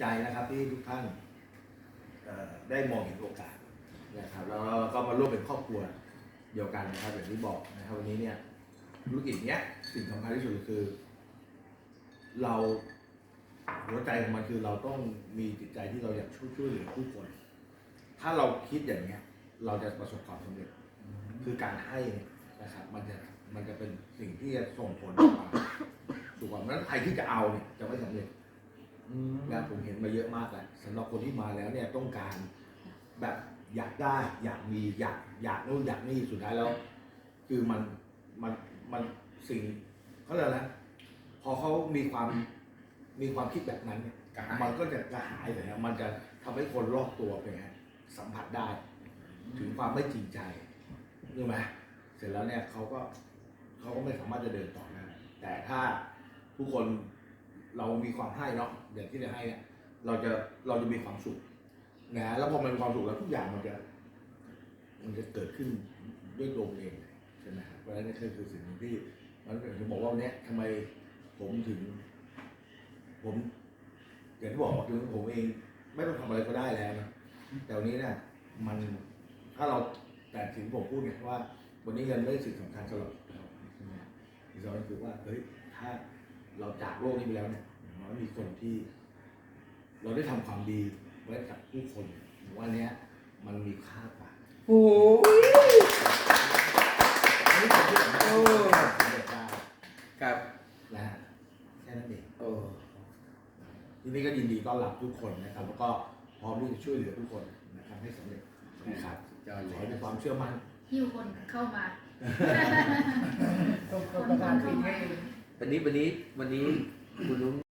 ใจนะครับที่ทุกท่านได้มองเห็นโอกาสนะครับแล้วเราก็มาร่วมเป็นครอบครัวเดียวกันนะครับอย่างที่บอกนะครับวันนี้เนี่ยธุรกิจเนี้ยสิ่งสำคัญที่สุดคือ เราหัวใจของมันคือเราต้องมีจิตใจที่เราอยากช่วยช่วยเหลือผู้คน ถ้าเราคิดอย่างเนี้ย เราจะประสบความสำเร็จ คือการให้นะครับ มันจะมันจะเป็นสิ่งที่จะส่งผลออกมาสู่ความนั้นใครที่จะเอาเนี่ยจะไม่สำเร็จ นะผมเห็นมาเยอะมากแล้วสำหรับคนที่มาแล้วเนี่ยต้องการแบบอยากได้อยากมีอยากอยากนู่นอยากนี่สุดท้ายแล้ว คือมันมันมันสิ่งเขาเรียกอะไรนะพอเขามีความมีความคิดแบบนั้นเนี่ยกระหายมันก็จะกระหายเลยนะมันจะทำให้คนรอบตัวเป็นไงสัมผัสได้ ถึงความไม่จริงใจรู้ไหมเสร็จแล้วเนี่ยเขาก็เขาก็ไม่สามารถจะเดินต่อได้แต่ถ้าทุกคน เรามีความให้เนาะอย่างที่จะให้เนี่ยเราจะเราจะมีความสุขนะแล้วพอมันมีความสุขแล้วทุกอย่างมันจะมันจะเกิดขึ้นด้วยตัวมันเองใช่ไหมครับเพราะฉะนั้นนี่คือสิ่งหนึ่งที่มันถึงบอกว่าวันเนี้ยทำไมผมถึง ผมอย่างที่บอกคือผมเอง ไม่ต้องทำอะไรก็ได้แล้วนะแต่วันนี้เนี่ยมันถ้าเราแต่ถึงผมพูดไงว่า วันนี้เงินไม่ใช่สิ่งสำคัญสำหรับเราใช่ไหมที่สำคัญคือว่าเฮ้ยถ้า เราจากโลกนี้ไปแล้วเนี่ยอย่างน้อยมีคนที่ เราได้ทำความดีไว้กับผู้คนว่าอันเนี้ยมันมีค่ากว่าโอ้ยอันนี้ผมที่ผมพูดสำเร็จได้ครับนะฮะแค่นั้นเองโอ้ทีนี้ก็ยินดีต้อนรับทุกคนนะครับ แล้วก็พร้อมที่จะช่วยเหลือทุกคนนะครับให้สำเร็จนะครับยอดขอให้มีความเชื่อมั่นหิ้วคนเข้ามาต้องต้องประธา วันนี้วันนี้วันนี้คุณนุ้ง